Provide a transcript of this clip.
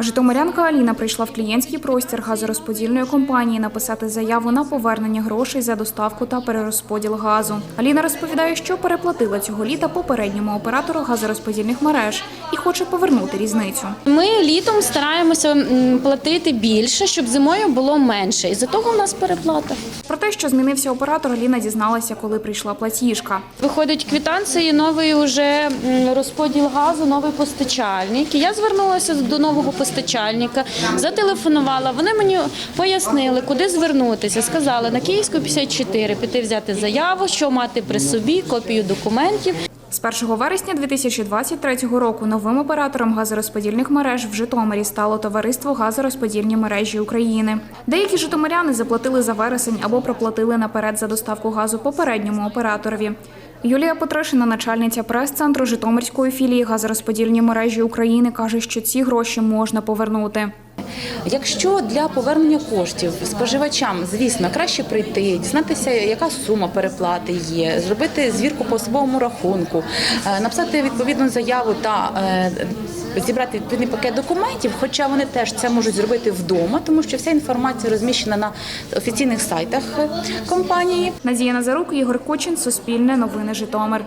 Житомирянка Аліна прийшла в клієнтський простір газорозподільної компанії написати заяву на повернення грошей за доставку та перерозподіл газу. Аліна розповідає, що переплатила цього літа попередньому оператору газорозподільних мереж і хоче повернути різницю. Ми літом стараємося платити більше, щоб зимою було менше. І за того в нас переплата. Про те, що змінився оператор, Аліна дізналася, коли прийшла платіжка. Виходить квитанції, новий уже розподіл газу, новий постачальник. І я звернулася до нового постачальника, зателефонувала. Вони мені пояснили, куди звернутися. Сказали на Київську 54 піти взяти заяву, що мати при собі, копію документів. З 1 вересня 2023 року новим оператором газорозподільних мереж в Житомирі стало товариство Газорозподільні мережі України. Деякі житомиряни заплатили за вересень або проплатили наперед за доставку газу попередньому операторові. Юлія Петришина, начальниця прес-центру Житомирської філії газорозподільні мережі України, каже, що ці гроші можна повернути. Якщо для повернення коштів споживачам, звісно, краще прийти, дізнатися, яка сума переплати є, зробити звірку по особовому рахунку, е, написати відповідну заяву та е, зібрати відповідний пакет документів, хоча вони теж це можуть зробити вдома, тому що вся інформація розміщена на офіційних сайтах компанії. Надія Назарук, Ігор Кочин, Суспільне новини Житомир.